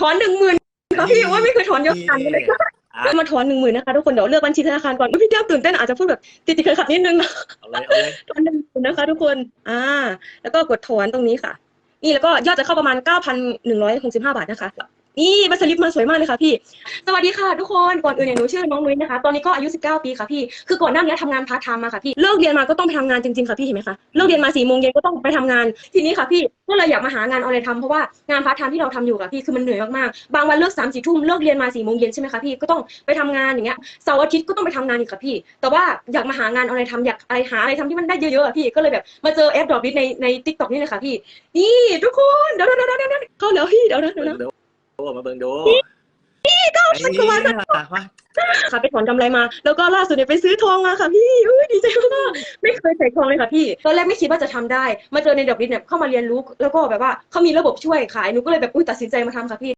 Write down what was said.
ถอนหนึ่งหมื่นค่ะพี่ว่าไม่เคยถอนเยอะขนาดนี้เลยอะมาถอนหนึ่งหมื่นนะคะทุกคนเดี๋ยวเลือกบัญชีธนาคารก่อนอุ๊ยพี่แก้มตื่นเต้นอาจจะพูดแบบติดติดขัดๆนิดนึงนะเอาเลยเอาเลยถอนหนึ่งหมื่นนะคะทุกคนอ่า แล้วก็กดถอนตรงนี้ค่ะ นี่แล้วก็ยอดจะเข้าประมาณ9,165บาทนะคะ นี่บัสลิปมาสวยมากเลยค่ะพี่ สวัสดีค่ะทุกคนก่อนอื่นเนี่ยหนูชื่อน้องนุ้ยนะคะ ตอนนี้ก็อายุ 19 ปีค่ะพี่ คือก่อนหน้านี้ทำงานพาร์ทไทม์มาค่ะพี่ เลิกเรียนมาก็ต้องไปทำงานจริงๆค่ะพี่เห็นไหมคะ เลิกเรียนมา4โมงเย็นก็ต้องไปทำงาน ทีนี้ค่ะพี่ ก็เลยอยากมาหางานออนไลน์ทำเพราะว่างานพาร์ทไทม์ที่เราทำอยู่ค่ะพี่คือมันเหนื่อยมากๆ บางวันเลิก3 4ทุ่มเลิกเรียนมา4โมงเย็นใช่ไหมคะพี่ ก็ต้องไปทำงานอย่างเงี้ย เสาร์อาทิตย์ก็ต้องไปทำงานอีกค่ะพี่ แต่ว่าอยากมาหางานออนไลน์ทำอยากอะไรหาอะไรทำที่มันได้เยอะๆอะพี่ ก็เลยแบบมาเจอแอปดรอปลิสในในทิกตอกนี่เลยค่ะพี่ นี่ทุกคนเดี๋ยวเดี๋ยวเดี๋ยวเดี๋ยวเข้าแล้วพี่เดี๋ยวนะเดี๋ยวนะ มาเบิ่งดูเก้าพันกว่าบาทไอ้เนี่ยมาค่ะไปถอนกำไรมา แล้วก็ล่าสุดเนี่ยไปซื้อทองมาค่ะพี่อุ้ยดีใจมากไม่เคยใส่ทองเลยค่ะพี่ตอนแรกไม่คิดว่าจะทำได้ มาเจอในดอกดินเนี่ยเข้ามาเรียนรู้ แล้วก็แบบว่าเขามีระบบช่วยขายหนูก็เลยแบบอุ้ยตัดสินใจมาทำค่ะพี่